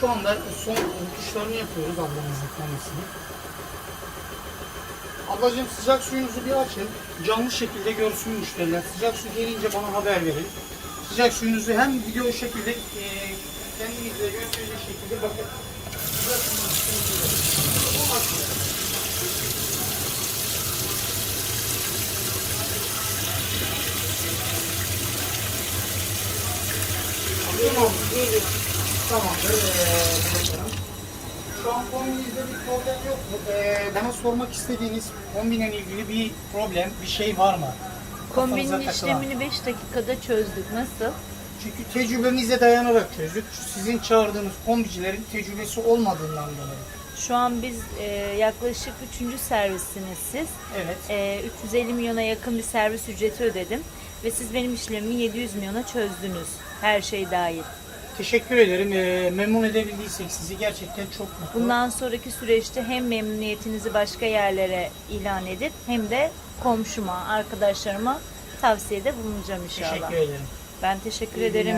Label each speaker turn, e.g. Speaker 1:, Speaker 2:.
Speaker 1: Şu anda son tuşlarını yapıyoruz ablamızın kendisini. Ablacığım sıcak suyunuzu bir açın. Canlı şekilde görsün müşteriler. Sıcak su gelince bana haber verin. Sıcak suyunuzu hem video şekilde e, kendinizle gösterecek şekilde bakın. Sıcak suyunuzu. Tamam, Tamamdır. Ee. Şu an kombinizde bir problem yok mu? Ee, bana sormak istediğiniz kombinle ilgili bir problem, bir şey var mı?
Speaker 2: Kombinin
Speaker 1: Kafanıza takılan.
Speaker 2: işlemini 5 dakikada çözdük. Nasıl?
Speaker 1: Çünkü tecrübemize dayanarak çözdük. Sizin çağırdığınız kombicilerin tecrübesi olmadığından dolayı.
Speaker 2: Şu an biz e, yaklaşık 3. servisiniz siz.
Speaker 1: Evet.
Speaker 2: E, 350 milyona yakın bir servis ücreti ödedim. Ve siz benim işlemimi 700 milyona çözdünüz. Her şey dahil.
Speaker 1: Teşekkür ederim. Ee, memnun edebildiysek sizi gerçekten çok mutlu.
Speaker 2: Bundan sonraki süreçte hem memnuniyetinizi başka yerlere ilan edip hem de komşuma, arkadaşlarıma tavsiyede bulunacağım inşallah.
Speaker 1: Teşekkür ederim.
Speaker 2: Ben teşekkür
Speaker 1: İyi
Speaker 2: ederim.
Speaker 1: günler.